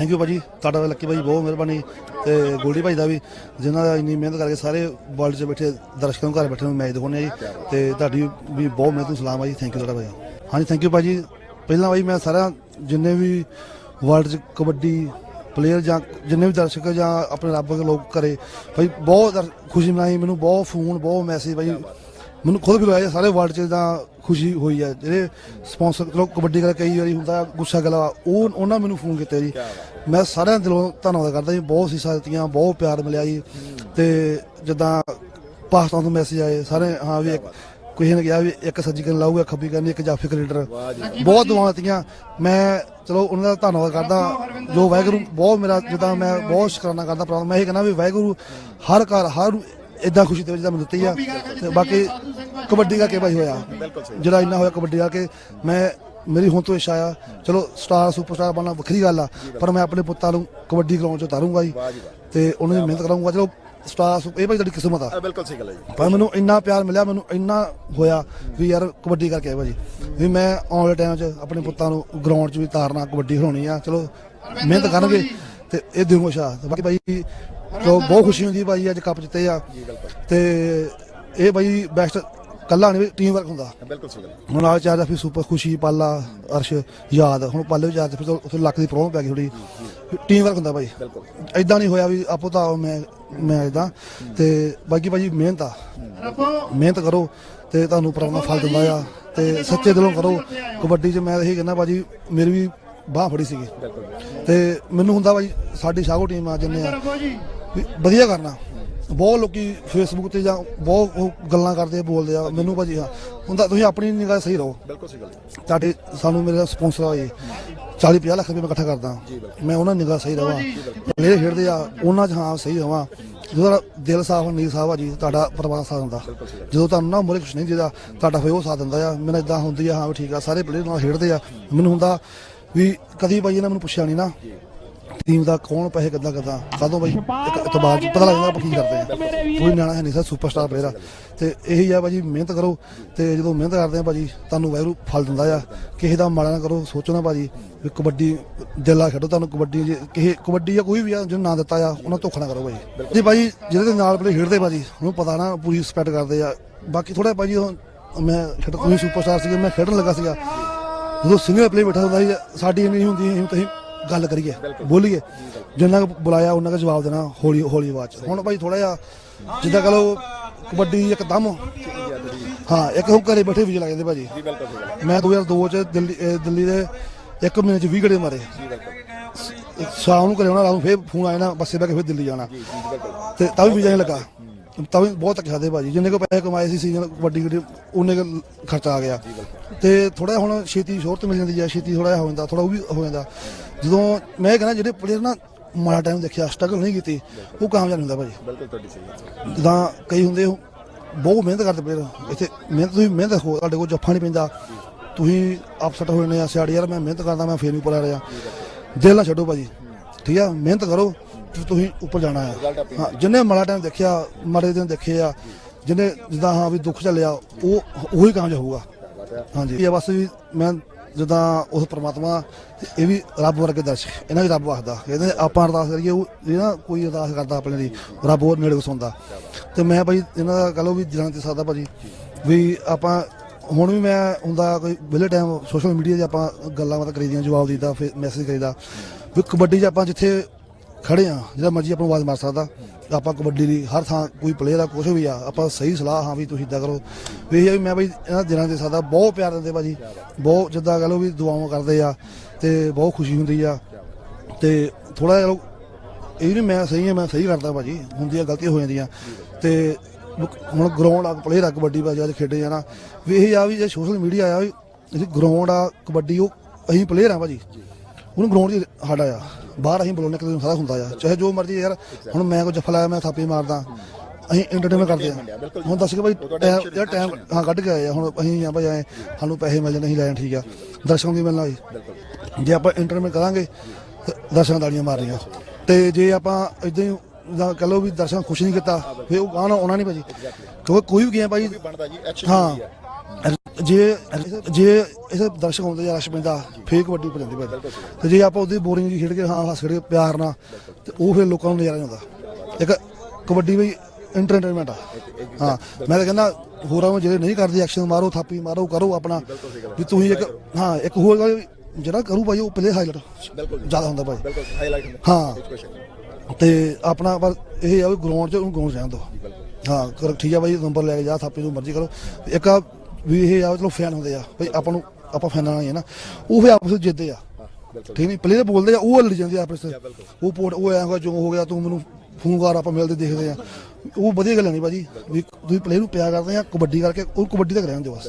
Thank you ਭਾਜੀ। ਤੁਹਾਡਾ Lucky ਭਾਈ ਬਹੁਤ ਮਿਹਰਬਾਨੀ। ਤੇ ਗੋਲਡੀ ਭਾਈ ਦਾ ਵੀ, ਜਿਨ੍ਹਾਂ ਦਾ ਇੰਨੀ ਮਿਹਨਤ ਕਰਕੇ ਸਾਰੇ ਵਰਲਡ 'ਚ ਬੈਠੇ, ਦਰਸ਼ਕਾਂ ਨੂੰ ਘਰ ਬੈਠੇ ਨੂੰ ਮੈਚ ਦਿਖਾਉਂਦੇ ਆ ਜੀ। ਤੇ ਤੁਹਾਡੀ ਵੀ ਬਹੁਤ ਮਿਹਨਤ ਨੂੰ ਸਲਾਮ ਆ ਜੀ। ਥੈਂਕ ਯੂ ਤੁਹਾਡਾ ਭਾਈ। ਹਾਂਜੀ ਥੈਂਕ ਯੂ ਭਾਜੀ। ਪਹਿਲਾਂ ਭਾਈ ਮੈਂ ਸਾਰਾ ਜਿੰਨੇ ਵੀ ਵਰਲਡ 'ਚ ਕਬੱਡੀ ਪਲੇਅਰ ਜਾਂ ਜਿੰਨੇ ਵੀ ਦਰਸ਼ਕ ਜਾਂ ਆਪਣੇ ਰੱਬ ਦੇ ਲੋਕ ਘਰੇ ਭਾਈ ਬਹੁਤ ਖੁਸ਼ੀ ਮਨਾਈ। ਮੈਨੂੰ ਬਹੁਤ ਫੋਨ ਬਹੁਤ ਮੈਸੇਜ ਭਾਈ। ਮੈਨੂੰ ਖੁਦ ਵੀ ਹੋਇਆ ਸਾਰੇ ਵਰਲਡ 'ਚ ਤਾਂ ਖੁਸ਼ੀ ਹੋਈ ਹੈ ਜਿਹੜੇ ਸਪਾਂਸਰ ਚਲੋ ਕਬੱਡੀ ਦਾ ਕਈ ਵਾਰੀ ਹੁੰਦਾ ਗੁੱਸਾ ਗਲਾ ਉਹ ਉਹਨਾਂ ਮੈਨੂੰ ਫੋਨ ਕੀਤਾ ਜੀ। ਮੈਂ ਸਾਰਿਆਂ ਦਿਲੋਂ ਧੰਨਵਾਦ ਕਰਦਾ ਜੀ ਬਹੁਤ ਸੀਸਾਂ ਦਿੱਤੀਆਂ ਬਹੁਤ ਪਿਆਰ ਮਿਲਿਆ ਜੀ। ਤੇ ਜਿੱਦਾਂ ਪਾਕਿਸਤਾਨ ਤੋਂ ਮੈਸੇਜ ਆਏ ਸਾਰੇ ਹਾਂ ਵੀ ਕਿਸੇ ਨੇ ਕਿਹਾ ਵੀ ਇੱਕ ਸੱਜੀ ਕਰਨ ਲਾਊਗਾ ਖੱਬੀ ਕਰਨੀ ਇੱਕ ਜਾਫੀ ਕ੍ਰਿਕਟਰ। ਬਹੁਤ ਦੁਆਵਾਂ ਦਿੱਤੀਆਂ। ਮੈਂ ਚਲੋ ਉਹਨਾਂ ਦਾ ਧੰਨਵਾਦ ਕਰਦਾ। ਜੋ ਵਾਹਿਗੁਰੂ ਬਹੁਤ ਮੇਰਾ ਜਿੱਦਾਂ ਮੈਂ ਬਹੁਤ ਸ਼ੁਕਰਾਨਾ ਕਰਦਾ ਪਰ ਮੈਂ ਇਹ ਕਹਿੰਦਾ ਵੀ ਵਾਹਿਗੁਰੂ ਹਰ ਘਰ ਹਰ ਇਦਾਂ ਖੁਸ਼ੀ ਵਿੱਚ ਜਿੱਦਾਂ ਮੈਨੂੰ ਦਿੱਤੀ ਆ। ਤੇ ਬਾਕੀ ਕਬੱਡੀ ਕਰਕੇ ਭਾਈ ਹੋਇਆ? ਜਿਹੜਾ ਇੰਨਾ ਹੋਇਆ ਕਬੱਡੀ ਕਰਕੇ ਮੈਂ ਮੇਰੀ ਹੁਣ ਤੋਂ ਇੱਛਾ ਆ ਚਲੋ ਸਟਾਰ ਸੁਪਰਸਟਾਰ ਬਣਨਾ ਵੱਖਰੀ ਗੱਲ ਆ ਪਰ ਮੈਂ ਆਪਣੇ ਪੁੱਤਾਂ ਨੂੰ ਕਬੱਡੀ ਗਰਾਊਂਡ 'ਚ ਉਤਾਰੂੰਗਾ ਜੀ। ਤੇ ਉਹਨਾਂ ਦੀ ਮਿਹਨਤ ਕਰਾਂਗਾ ਚਲੋ ਸਟਾਰ ਇਹ ਭਾਈ ਤੁਹਾਡੀ ਕਿਸਮਤ ਆ। ਬਿਲਕੁਲ ਸਹੀ ਗੱਲ ਹੈ ਜੀ। ਪਰ ਮੈਨੂੰ ਇੰਨਾ ਪਿਆਰ ਮਿਲਿਆ ਮੈਨੂੰ ਇੰਨਾ ਹੋਇਆ ਵੀ ਯਾਰ ਕਬੱਡੀ ਕਰਕੇ ਆਇਆ ਭਾਜੀ। ਵੀ ਮੈਂ ਆਉਣ ਵਾਲੇ ਟਾਈਮ 'ਚ ਆਪਣੇ ਪੁੱਤਾਂ ਨੂੰ ਗਰਾਊਂਡ 'ਚ ਵੀ ਤਾਰਨਾ ਕਬੱਡੀ ਖਿਡਾਉਣੀ ਆ ਚਲੋ ਮਿਹਨਤ ਕਰਨਗੇ ਤੇ ਇਹ ਦਿਓ ਸ਼ਾ ਬਾਕੀ ਭਾਈ ਤੋ ਬਹੁਤ ਖੁਸ਼ੀ ਹੁੰਦੀ ਭਾਈ ਅੱਜ ਕੱਪ ਜਿੱਤੇ ਆ। ਤੇ ਇਹ ਭਾਈ ਬੈਸਟ ਕੱਲਾ ਨਹੀਂ ਟੀਮ ਵਰਕ ਹੁੰਦਾ। ਬਿਲਕੁਲ ਸਹੀ ਗੱਲ। ਹੁਣ ਨਾਲ ਚਾਰ ਫਿਰ ਸੁਪਰ ਖੁਸ਼ੀ ਪਾਲਾ ਅਰਸ਼ ਯਾਦ। ਹੁਣ ਪਾਲੇ ਵੀ ਚਾਰ ਫਿਰ ਉੱਥੇ ਲੱਕ ਦੀ ਪ੍ਰੋਬਲਮ ਪੈ ਗਈ ਥੋੜੀ ਟੀਮ ਵਰਕ ਹੁੰਦਾ ਭਾਈ ਬਿਲਕੁਲ। ਐਦਾਂ ਨਹੀਂ ਹੋਇਆ ਵੀ ਆਪੋ ਤਾਂ ਮੈਂ ਮੈਂ ਇਦਾਂ ਤੇ ਬਾਕੀ ਭਾਜੀ ਮਿਹਨਤ ਆ। ਮਿਹਨਤ ਕਰੋ ਤੇ ਤੁਹਾਨੂੰ ਪਰਮਾ ਫਲ ਦਿੰਦਾ ਆ। ਤੇ ਸੱਚੇ ਦਿਲੋਂ ਕਰੋ। ਕਬੱਡੀ 'ਚ ਮੈਂ ਇਹ ਕਹਿੰਦਾ ਭਾਜੀ ਮੇਰੀ ਵੀ ਬਾਹ ਫੜੀ ਸੀਗੀ। ਤੇ ਮੈਨੂੰ ਹੁੰਦਾ ਭਾਜੀ ਸਾਡੀ ਸ਼ਾਹੋ ਟੀਮ ਆ ਜਿੰਨੇ ਆ। ਵੀ ਵਧੀਆ ਕਰਨਾ। ਬਹੁਤ ਲੋਕੀ ਫੇਸਬੁੱਕ ਤੇ ਜਾਂ ਬਹੁਤ ਉਹ ਗੱਲਾਂ ਕਰਦੇ ਆ ਬੋਲਦੇ ਆ। ਮੈਨੂੰ ਭਾਜੀ ਹਾਂ ਹੁੰਦਾ ਤੁਸੀਂ ਆਪਣੀ ਨਿਗਾਹ ਸਹੀ ਰਹੋ। ਬਿਲਕੁਲ ਸਹੀ ਗੱਲ ਹੈ। ਤੁਹਾਡੇ ਸਾਨੂੰ ਮੇਰੇ ਸਪਾਂਸਰ ਆਏ 40 50 ਲੱਖ ਰੁਪਏ ਮੈਂ ਇਕੱਠਾ ਕਰਦਾ। ਮੈਂ ਉਹਨਾਂ ਨਿਗਾਹ ਸਹੀ ਰਵਾਂ। ਪਲੇਅਰ ਖੇਡਦੇ ਆ ਉਹਨਾਂ 'ਚ ਹਾਂ ਸਹੀ ਰਵਾਂ। ਜਦੋਂ ਦਿਲ ਸਾਫ਼ ਨੀਰ ਸਾਫ਼ ਆ ਜੀ ਤੁਹਾਡਾ ਪਰਿਵਾਰ ਸਾਥ ਦਿੰਦਾ। ਜਦੋਂ ਤੁਹਾਨੂੰ ਨਾ ਮੁਰੇ ਕੁਛ ਨਹੀਂ ਜਿਹਦਾ ਤੁਹਾਡਾ ਫਿਰ ਉਹ ਸਾਥ ਦਿੰਦਾ ਆ। ਮੈਨੂੰ ਇਦਾਂ ਹੁੰਦੀ ਆ ਹਾਂ ਠੀਕ ਆ ਸਾਰੇ ਪਲੇਅਰ ਨਾਲ ਖੇਡਦੇ ਆ। ਮੈਨੂੰ ਹੁੰਦਾ ਵੀ ਕਦੀ ਬਾਈ ਇਹਨਾਂ ਮੈਨੂੰ ਪੁੱਛਿਆ ਨਹੀਂ ਨਾ। ਟੀਮ ਦਾ ਕੌਣ ਪੈਸੇ ਕਿੱਦਾਂ ਕਿੱਦਾਂ? ਕਾਦੋਂ ਬਾਈ? ਇੱਕ ਇਤਬਾਰ ਚ ਪਤਾ ਲੱਗਦਾ ਆਪਾਂ ਕੀ ਕਰਦੇ ਆ ਕੋਈ ਨਿਆਣਾ ਹੈ ਨਹੀਂ ਸਰ ਸੁਪਰਸਟਾਰ ਪਲੇਅਰ ਆ। ਤੇ ਇਹੀ ਆ ਭਾਜੀ, ਮਿਹਨਤ ਕਰੋ। ਤੇ ਜਦੋਂ ਮਿਹਨਤ ਕਰਦੇ ਆ ਭਾਜੀ, ਤੁਹਾਨੂੰ ਵਾਹਿਗੁਰੂ ਫਲ ਦਿੰਦਾ ਆ। ਕਿਸੇ ਦਾ ਮਾੜਾ ਨਾ ਕਰੋ, ਸੋਚੋ ਨਾ ਭਾਜੀ, ਵੀ ਕਬੱਡੀ ਦਿਲਾ ਖੇਡੋ, ਤੁਹਾਨੂੰ ਕਬੱਡੀ ਜੇ ਕਿਸੇ, ਕਬੱਡੀ ਜਾਂ ਕੋਈ ਵੀ ਆ, ਜਿਹਨੂੰ ਨਾਂ ਦਿੱਤਾ ਆ, ਉਹਨਾਂ ਧੋਖਾ ਨਾ ਕਰੋ ਭਾਜੀ। ਜੀ ਭਾਜੀ, ਜਿਹਦੇ ਦੇ ਨਾਲ ਪਲੇ ਖੇਡਦੇ ਭਾਜੀ, ਉਹਨੂੰ ਪਤਾ ਨਾ, ਪੂਰੀ ਰਿਸਪੈਕਟ ਕਰਦੇ ਆ। ਬਾਕੀ ਥੋੜਾ ਭਾਜੀ ਹੁਣ ਮੈਂ ਖੇਡ, ਤੁਸੀਂ ਸੁਪਰਸਟਾਰ ਸੀਗੇ, ਮੈਂ ਖੇਡਣ ਲੱਗਾ ਸੀਗਾ। ਜਦੋਂ ਸਿੰਗਲ ਪਲੇ ਬੈਠਾ ਹੁੰਦਾ ਸੀ, ਸਾਡੀ ਇੰਨੀ ਹੁੰਦੀ ਸੀ ਗੱਲ ਕਰੀਏ, ਬੋਲੀਏ। ਜਿੰਨਾ ਕੁ ਬੁਲਾਇਆ, ਉਹਨਾਂ ਦਾ ਜਵਾਬ ਦੇਣਾ, ਹੌਲੀ ਹੌਲੀ ਆਵਾਜ਼। 'ਚ ਹੁਣ ਭਾਈ ਥੋੜਾ ਜਿਹਾ, ਜਿੱਦਾਂ ਕਹ ਲਓ, ਕਬੱਡੀ ਇੱਕਦਮ। ਹਾਂ, ਇੱਕ ਹੁਣ ਘਰੇ ਬੈਠੇ ਵੀ ਲੱਗ ਜਾਂਦੇ ਭਾਜੀ। ਜੀ ਬਿਲਕੁਲ ਸਹੀ ਮੈਂ 2002 ਚ ਦਿੱਲੀ ਅਹ ਦਿੱਲੀ ਦੇ ਇੱਕ ਮਹੀਨੇ ਚ 20 ਗੜੇ ਮਾਰੇ। ਸ਼ਾਮ ਨੂੰ ਘਰੇ ਆਉਣਾ, ਰਾਤ ਨੂੰ ਫੇਰ ਫੋਨ ਆ ਜਾਣਾ, ਬੱਸੇ ਬਹਿ ਕੇ ਫੇਰ ਦਿੱਲੀ ਜਾਣਾ। ਤੇ ਤਾਂ ਵੀ ਵੀਜ਼ਾ ਨਹੀਂ ਲੱਗਾ। ਤਾਂ ਵੀ ਬਹੁਤ ਧੱਕੇ ਖਾਦੇ ਭਾਜੀ। ਜਿੰਨੇ ਕੋ ਪੈਸੇ ਕਮਾਏ ਸੀ ਸੀਜ਼ਨ ਵੱਡੀ ਗੱਡੀ ਉਹਨੇ ਕੁ ਖਰਚਾ ਆ ਗਿਆ। ਤੇ ਥੋੜਾ ਹੁਣ ਛੇਤੀ ਸ਼ੋਹਰਤ ਮਿਲ ਜਾਂਦੀ ਹੈ ਛੇਤੀ ਥੋੜਾ ਹੋ ਜਾਂਦਾ ਥੋੜਾ ਉਹ ਵੀ ਹੋ ਜਾਂਦਾ। ਜਦੋਂ ਮੈਂ ਇਹ ਕਹਿੰਦਾ ਜਿਹੜੇ ਪਲੇਅਰ ਨਾ ਮਾੜਾ ਟਾਈਮ ਦੇਖਿਆ ਸਟਰਗਲ ਨਹੀਂ ਕੀਤੀ ਉਹ ਕਾਮਯਾਬ ਨਹੀਂ ਹੁੰਦਾ ਭਾਜੀ। ਬਿਲਕੁਲ ਤੁਹਾਡੀ ਸਹੀ ਗੱਲ। ਜਿੱਦਾਂ ਕਈ ਹੁੰਦੇ ਹੋ, ਬਹੁਤ ਮਿਹਨਤ ਕਰਦੇ ਪਲੇਅਰ ਇੱਥੇ ਮਿਹਨਤ ਤੁਸੀਂ ਮਿਹਨਤ ਹੋ ਤੁਹਾਡੇ ਕੋਲ ਜੱਫਾ ਨਹੀਂ ਪੈਂਦਾ। ਤੁਸੀਂ ਅਪਸੈਟ ਹੋ ਜਾਂਦੇ ਆ ਸਿਆੜੀ ਯਾਰ ਮੈਂ ਮਿਹਨਤ ਕਰਦਾ ਮੈਂ ਫੇਰ ਨਹੀਂ ਆ ਰਿਹਾ। ਦਿਲ ਨਾ ਛੱਡੋ ਭਾਜੀ। ਠੀਕ ਆ? ਮਿਹਨਤ ਕਰੋ। ਤੁਸੀਂ ਉੱਪਰ ਜਾਣਾ ਆ ਹਾਂ, ਜਿੰਨੇ ਮਾੜਾ ਟਾਈਮ ਦੇਖਿਆ, ਮਾੜੇ ਦਿਨ ਦੇਖੇ ਆ ਜਿਹਨੇ ਜਿੱਦਾਂ ਹਾਂ ਵੀ ਦੁੱਖ ਚੱਲਿਆ ਉਹ ਉਹੀ ਕਾਮਯਾਬ ਹੋਊਗਾ ਹਾਂਜੀ। ਇਹ ਬਸ ਵੀ ਮੈਂ ਜਿੱਦਾਂ ਉਸ ਪ੍ਰਮਾਤਮਾ, ਇਹ ਵੀ ਰੱਬ ਵਰਗੇ ਦਰਸ਼ ਇਹਨਾਂ ਵੀ ਰੱਬ ਵਸਦਾ ਕਹਿੰਦੇ ਆਪਾਂ ਅਰਦਾਸ ਕਰੀਏ, ਉਹ ਇਹ ਨਾ ਕੋਈ ਅਰਦਾਸ ਕਰਦਾ ਆਪਣੇ ਲਈ, ਰੱਬ ਉਹ ਨੇੜੇ ਵਸਾਉਂਦਾ ਤੇ ਮੈਂ ਭਾਈ ਇਹਨਾਂ ਦਾ ਕਹ ਲਓ ਵੀ ਜਾਣ ਤੇ ਸਕਦਾ ਭਾਜੀ, ਵੀ ਆਪਾਂ ਹੁਣ ਵੀ ਮੈਂ ਹੁੰਦਾ ਕੋਈ ਵਿਲੇ ਟਾਈਮ ਸੋਸ਼ਲ ਮੀਡੀਆ 'ਤੇ ਆਪਾਂ ਗੱਲਾਂ ਬਾਤਾਂ ਕਰੀਦੀਆਂ, ਜਵਾਬ ਦੀਦਾ ਫਿਰ ਮੈਸੇਜ ਕਰੀਦਾ। ਵੀ ਕਬੱਡੀ 'ਚ ਆਪਾਂ ਜਿੱਥੇ ਖੜੇ ਆ ਜਿਹੜਾ ਮਰਜ਼ੀ ਆਪਾਂ ਨੂੰ ਆਵਾਜ਼ ਮਾਰ ਸਕਦਾ। ਆਪਾਂ ਕਬੱਡੀ ਲਈ ਹਰ ਥਾਂ ਕੋਈ ਪਲੇਅਰ ਆ ਕੁਝ ਵੀ ਆ, ਆਪਾਂ ਸਹੀ ਸਲਾਹ ਹਾਂ ਵੀ ਤੁਸੀਂ ਇਦਾਂ ਕਰੋ। ਵੀ ਇਹ ਆ ਵੀ ਮੈਂ ਬਈ ਇਹਨਾਂ ਦਿਨਾਂ ਦੇ ਸਾਦਾ ਬਹੁਤ ਪਿਆਰ ਦਿੰਦੇ ਭਾਜੀ। ਬਹੁਤ ਜਿੱਦਾਂ ਕਹ ਲਓ ਵੀ ਦੁਆਵਾਂ ਕਰਦੇ ਆ ਤੇ ਬਹੁਤ ਖੁਸ਼ੀ ਹੁੰਦੀ ਆ। ਤੇ ਥੋੜਾ ਜਿਹਾ ਇਹ ਨਹੀਂ ਮੈਂ ਸਹੀ ਹਾਂ ਮੈਂ ਸਹੀ ਕਰਦਾ ਭਾਜੀ। ਹੁੰਦੀਆਂ ਗਲਤੀਆਂ ਹੋ ਜਾਂਦੀਆਂ। ਤੇ ਹੁਣ ਗਰਾਊਂਡ ਆ ਪਲੇਅਰ ਆ, ਕਬੱਡੀ ਬਾਜੀ ਅੱਜ ਖੇਡੇ ਜਾਣਾ। ਵੀ ਇਹ ਆ ਵੀ ਜੇ ਸੋਸ਼ਲ ਮੀਡੀਆ ਆ ਵੀ ਗਰਾਊਂਡ ਆ, ਕਬੱਡੀ, ਉਹ ਅਸੀਂ ਪਲੇਅਰ ਆ ਭਾਜੀ। ਉਹਨੂੰ ਗਰਾਊਂਡ 'ਚ ਸਾਡਾ ਆ। ਬਾਹਰ ਅਸੀਂ ਬੁਲਾਉਣੇ ਕਿਤੇ ਸਾਰਾ ਹੁੰਦਾ ਆ। ਚਾਹੇ ਜੋ ਮਰਜ਼ੀ ਯਾਰ ਹੁਣ ਮੈਂ ਕੋਈ ਜਫਲਾ ਮੈਂ ਥਾਪੀ ਮਾਰਦਾ। ਅਸੀਂ ਐਂਟਰਟੇਨਮੈਂਟ ਕਰਦੇ ਆ। ਹੁਣ ਦੱਸ ਕੇ ਭਾਈ ਯਾਰ ਟਾਈਮ ਹਾਂ ਕੱਢ ਕੇ ਆਏ ਆ। ਹੁਣ ਅਸੀਂ ਆ ਭਾਈ ਆਏ ਸਾਨੂੰ ਪੈਸੇ ਮਿਲ ਜਾਣੇ ਅਸੀਂ ਲੈਣ ਠੀਕ ਆ। ਦਰਸ਼ਕਾਂ ਦੀ ਮਿਲਣਾ ਹੋਈ ਜੇ ਆਪਾਂ ਐਂਟਰਟੇਨਮੈਂਟ ਕਰਾਂਗੇ ਦਰਸ਼ਕਾਂ ਦਾੜੀਆਂ ਮਾਰਨੀਆਂ। ਤੇ ਜੇ ਆਪਾਂ ਇਦਾਂ ਹੀ ਜਾਂ ਕਹ ਲਓ ਵੀ ਦਰਸ਼ਕਾਂ ਖੁਸ਼ ਨਹੀਂ ਕੀਤਾ ਫੇ ਉਹ ਗਾਣਾ ਆਉਣਾ ਨਹੀਂ ਭਾਜੀ। ਕਿਉਂਕਿ ਕੋਈ ਵੀ ਗਿਆ ਭਾਈ ਹਾਂ। ਜੇ ਜੇ ਇਹ ਦਰਸ਼ਕ ਹੁੰਦੇ ਜਾਂ ਰਸ਼ ਪੈਂਦਾ ਫੇਰ ਕਬੱਡੀ ਪੈ ਜਾਂਦੀ ਭਾਜੀ ਤੇ ਜੇ ਆਪਾਂ ਉਹਦੀ ਬੋਰਿੰਗ ਜੀ ਖੇਡ ਕੇ ਹਾਂ ਹੱਸ ਖੇਡ ਕੇ ਪਿਆਰ ਨਾਲ ਤੇ ਉਹ ਫਿਰ ਲੋਕਾਂ ਨੂੰ ਨਜ਼ਾਰਾ ਆਉਂਦਾ। ਇੱਕ ਕਬੱਡੀ ਵੀ ਇੰਟਰਟੇਨਮੈਂਟ ਆ। ਹਾਂ ਮੈਂ ਤਾਂ ਕਹਿੰਦਾ ਹੋਰਾਂ ਨੂੰ ਜਿਹੜੇ ਨਹੀਂ ਕਰਦੇ ਐਕਸ਼ਨ ਮਾਰੋ ਥਾਪੀ ਮਾਰੋ ਕਰੋ ਆਪਣਾ। ਵੀ ਤੁਸੀਂ ਇੱਕ ਹਾਂ ਇੱਕ ਹੋਰ ਗੱਲ ਜਿਹੜਾ ਕਰੂ ਭਾਈ ਉਹ ਪਲੇ ਹਾਈਲਾਈਟ ਬਿਲਕੁਲ। ਜ਼ਿਆਦਾ ਹੁੰਦਾ ਭਾਈ। ਬਿਲਕੁਲ ਹਾਈਲਾਈਟ ਹਾਂ। ਤੇ ਆਪਣਾ ਪਰ ਇਹ ਆ ਵੀ ਗਰਾਊਂਡ 'ਚ ਉਹਨੂੰ ਗਰਾਊਂਡ ਰਹਿਣ ਦਿਓ। ਹਾਂ ਕਰ ਠੀਕ ਆ ਬਾਈ ਨੰਬਰ ਲੈ ਕੇ ਜਾ ਥਾਪੀ ਨੂੰ ਮਰਜ਼ੀ ਕਰੋ। ਇੱਕ ਆ ਵੀ ਇਹ ਆ, ਚਲੋ ਫੈਨ ਹੁੰਦੇ ਆ। ਬਈ ਆਪਾਂ ਨੂੰ, ਆਪਾਂ ਫੈਨਾਂ ਨਾਲ ਹੀ ਆ ਨਾ। ਉਹ ਫਿਰ ਆਪਸ ਵਿੱਚ ਜਿੱਦੇ ਆ। ਠੀਕ ਨਹੀਂ? ਪਲੇਅਰ ਬੋਲਦੇ ਆ, ਉਹ ਲੜ ਜਾਂਦੇ ਆ ਆਪਸ ਵਿੱਚ। ਉਹ ਪੋਟ ਉਹ ਐਂ ਹੋਇਆ ਜੋ ਹੋ ਗਿਆ, ਤੂੰ ਮੈਨੂੰ ਫੋਨ ਕਰ ਆਪਾਂ ਮਿਲਦੇ ਦੇਖਦੇ ਆ। ਉਹ ਵਧੀਆ ਗੱਲ ਨਹੀਂ ਭਾਜੀ। ਵੀ ਤੁਸੀਂ ਪਲੇਅਰ ਨੂੰ ਪਿਆ ਕਰਦੇ ਆ, ਕਬੱਡੀ ਕਰਕੇ, ਉਹ ਕਬੱਡੀ ਤੱਕ ਰਹਿਣ ਦਿਓ ਬਸ।